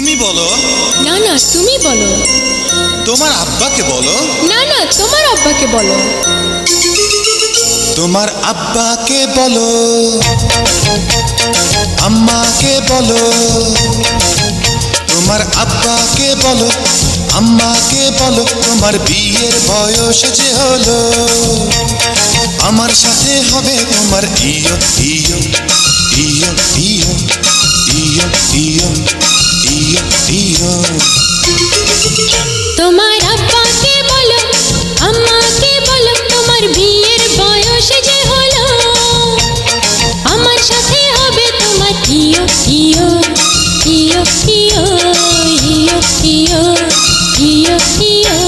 তুমি বলো। না না তুমি বলো। তোমার আব্বাকে বলো। না না তোমার আব্বাকে বলো। তোমার আব্বাকে বলো। আম্মাকে বলো। তোমার আব্বাকে বলো। আম্মাকে বলো। তোমার বিয়ের বয়স যে হলো। আমার সাথে হবে তোমার ইয়ো ইয়ো তোমার আব্বাকে বলো, আম্মাকে বলো, তোমার বিয়ের বয়স যে হলো। আমার সাথে হবে তোমার ইয়ো ইয়ো ইয়ো ইয়ো ইয়ো ইয়ো ইয়ো